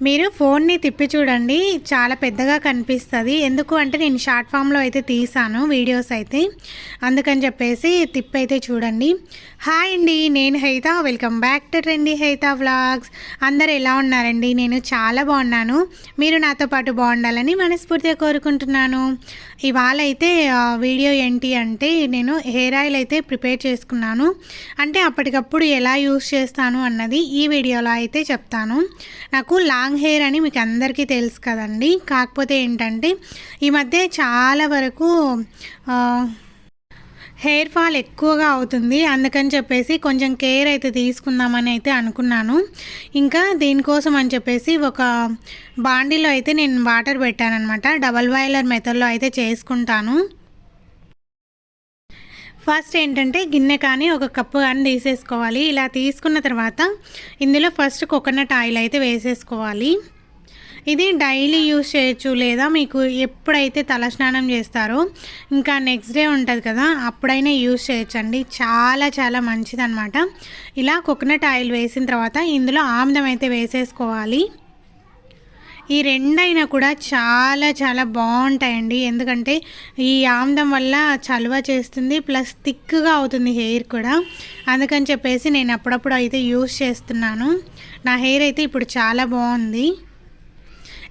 మీరు ఫోన్ని తిప్పి చూడండి. చాలా పెద్దగా కనిపిస్తుంది. ఎందుకు అంటే నేను షార్ట్ ఫామ్లో అయితే తీసాను వీడియోస్ అయితే. అందుకని చెప్పేసి తిప్పి అయితే చూడండి. హాయ్ అండి నేను Haitha. Welcome back to trendy Haitha vlogs. అందరు ఎలా ఉన్నారండి? నేను చాలా బాగున్నాను. మీరు నాతో పాటు బాగుండాలని మనస్ఫూర్తిగా కోరుకుంటున్నాను. ఇవాళ అయితే వీడియో ఏంటి అంటే నేను హెయిర్ ఆయిల్ అయితే ప్రిపేర్ చేసుకున్నాను. అంటే అప్పటికప్పుడు ఎలా యూస్ చేస్తాను అన్నది ఈ వీడియోలో అయితే చెప్తాను. నాకు లా లాంగ్ హెయిర్ అని మీకు అందరికీ తెలుసు కదండి. కాకపోతే ఏంటంటే ఈ మధ్య చాలా వరకు హెయిర్ ఫాల్ ఎక్కువగా అవుతుంది. అందుకని చెప్పేసి కొంచెం కేర్ అయితే తీసుకుందామని అయితే అనుకున్నాను. ఇంకా దీనికోసం అని చెప్పేసి ఒక బాండీలో అయితే నేను వాటర్ పెట్టానమాట డబల్ బాయిలర్ మెథడ్లో అయితే చేసుకుంటాను. ఫస్ట్ ఏంటంటే గిన్నె కానీ ఒక కప్పు కానీ తీసేసుకోవాలి. ఇలా తీసుకున్న తర్వాత ఇందులో ఫస్ట్ కోకోనట్ ఆయిల్ అయితే వేసేసుకోవాలి. ఇది డైలీ యూస్ చేయొచ్చు లేదా మీకు ఎప్పుడైతే తలస్నానం చేస్తారో ఇంకా నెక్స్ట్ డే ఉంటుంది కదా అప్పుడైనా యూస్ చేయొచ్చండి. చాలా చాలా మంచిదన్నమాట. ఇలా కోకోనట్ ఆయిల్ వేసిన తర్వాత ఇందులో ఆమ్లం అయితే వేసేసుకోవాలి. ఈ రెండైనా కూడా చాలా చాలా బాగుంటాయండి. ఎందుకంటే ఈ ఆమ్లం వల్ల చలువ చేస్తుంది ప్లస్ థిక్గా అవుతుంది హెయిర్ కూడా. అందుకని చెప్పేసి నేను అప్పుడప్పుడు అయితే యూస్ చేస్తున్నాను. నా హెయిర్ అయితే ఇప్పుడు చాలా బాగుంది.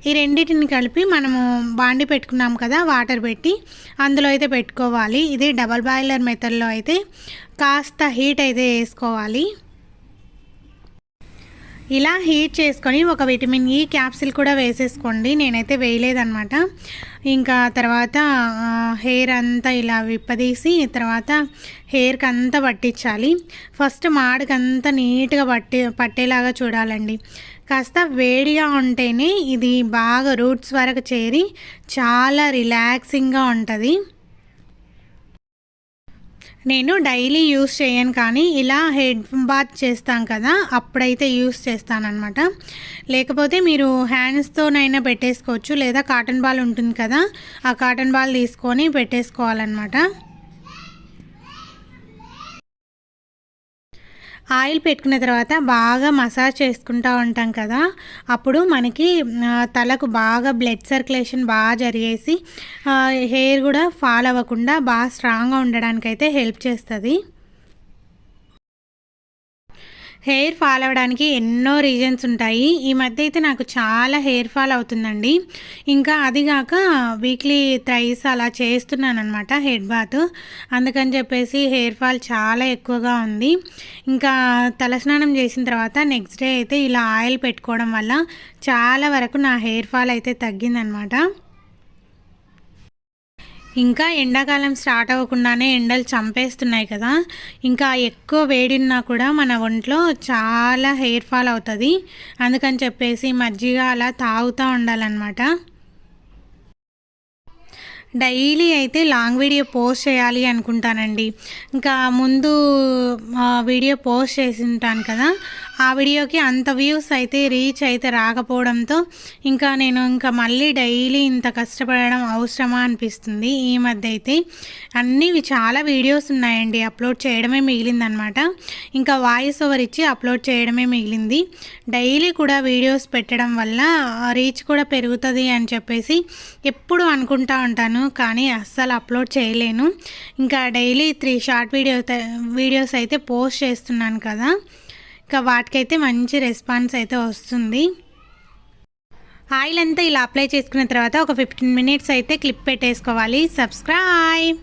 ఈ రెండింటిని కలిపి మనము బాండి పెట్టుకున్నాం కదా వాటర్ పెట్టి అందులో అయితే పెట్టుకోవాలి. ఇది డబల్ బాయిలర్ మెథడ్లో అయితే కాస్త హీట్ అయితే వేసుకోవాలి. ఇలా హీట్ చేసుకొని ఒక విటమిన్ ఈ క్యాప్సిల్ కూడా వేసేసుకోండి. నేనైతే వేయలేదనమాట ఇంకా తర్వాత హెయిర్ అంతా ఇలా విప్పదీసి తర్వాత హెయిర్కి అంతా పట్టించాలి. ఫస్ట్ మాడకంతా నీట్గా పట్టి పట్టేలాగా చూడాలండి. కాస్త వేడిగా ఉంటేనే ఇది బాగా రూట్స్ వరకు చేరి చాలా రిలాక్సింగ్గా ఉంటుంది. నేను డైలీ యూస్ చేయను కానీ ఇలా హెడ్ బాత్ చేస్తాం కదా అప్పుడైతే యూస్ చేస్తానన్నమాట. లేకపోతే మీరు హ్యాండ్స్తోనైనా పెట్టేసుకోవచ్చు లేదా కాటన్ బాల్ ఉంటుంది కదా ఆ కాటన్ బాల్ తీసుకొని పెట్టేసుకోవాలన్నమాట. ఆయిల్ పెట్టుకున్న తర్వాత బాగా మసాజ్ చేసుకుంటూ ఉంటాం కదా అప్పుడు మనకి తలకు బాగా బ్లడ్ సర్క్యులేషన్ బాగా జరిగేసి హెయిర్ కూడా ఫాల్ అవ్వకుండా బాగా స్ట్రాంగ్గా ఉండడానికైతే హెల్ప్ చేస్తుంది. హెయిర్ ఫాల్ అవ్వడానికి ఎన్నో రీజన్స్ ఉంటాయి. ఈ మధ్య అయితే నాకు చాలా హెయిర్ ఫాల్ అవుతుందండి. ఇంకా అది కాక వీక్లీ థ్రైస్ అలా చేస్తున్నాను అనమాట హెడ్ బాత్. అందుకని చెప్పేసి హెయిర్ ఫాల్ చాలా ఎక్కువగా ఉంది. ఇంకా తలస్నానం చేసిన తర్వాత నెక్స్ట్ డే అయితే ఇలా ఆయిల్ పెట్టుకోవడం వల్ల చాలా వరకు నా హెయిర్ ఫాల్ అయితే తగ్గిందనమాట ఇంకా ఎండాకాలం స్టార్ట్ అవ్వకుండానే ఎండలు చంపేస్తున్నాయి కదా. ఇంకా ఎక్కువ వేడిన్నా కూడా మన ఒంట్లో చాలా హెయిర్ ఫాల్ అవుతుంది. అందుకని చెప్పేసి మజ్జిగ అలా తాగుతూ ఉండాలన్నమాట. డైలీ అయితే లాంగ్ వీడియో పోస్ట్ చేయాలి అనుకుంటానండి. ఇంకా ముందు వీడియో పోస్ట్ చేసి ఉంటాను కదా ఆ వీడియోకి అంత వ్యూస్ అయితే రీచ్ అయితే రాకపోవడంతో ఇంకా నేను ఇంకా మళ్ళీ డైలీ ఇంత కష్టపడడం అవసరమా అనిపిస్తుంది. ఈ మధ్య అయితే అన్నీ చాలా వీడియోస్ ఉన్నాయండి. అప్లోడ్ చేయడమే మిగిలిందనమాట. ఇంకా వాయిస్ ఓవర్ ఇచ్చి అప్లోడ్ చేయడమే మిగిలింది. డైలీ కూడా వీడియోస్ పెట్టడం వల్ల రీచ్ కూడా పెరుగుతుంది అని చెప్పేసి ఎప్పుడు అనుకుంటా ఉంటాను. కానీ అస్సలు అప్లోడ్ చేయలేను. ఇంకా daily three short video videos అయితే పోస్ట్ చేస్తున్నాను కదా. ఇంకా వాటికైతే మంచి రెస్పాన్స్ అయితే వస్తుంది. ఆయిల్ అంతా ఇలా అప్లై చేసుకున్న తర్వాత ఒక ఫిఫ్టీన్ మినిట్స్ అయితే క్లిప్ పెట్టేసుకోవాలి. సబ్స్క్రైబ్!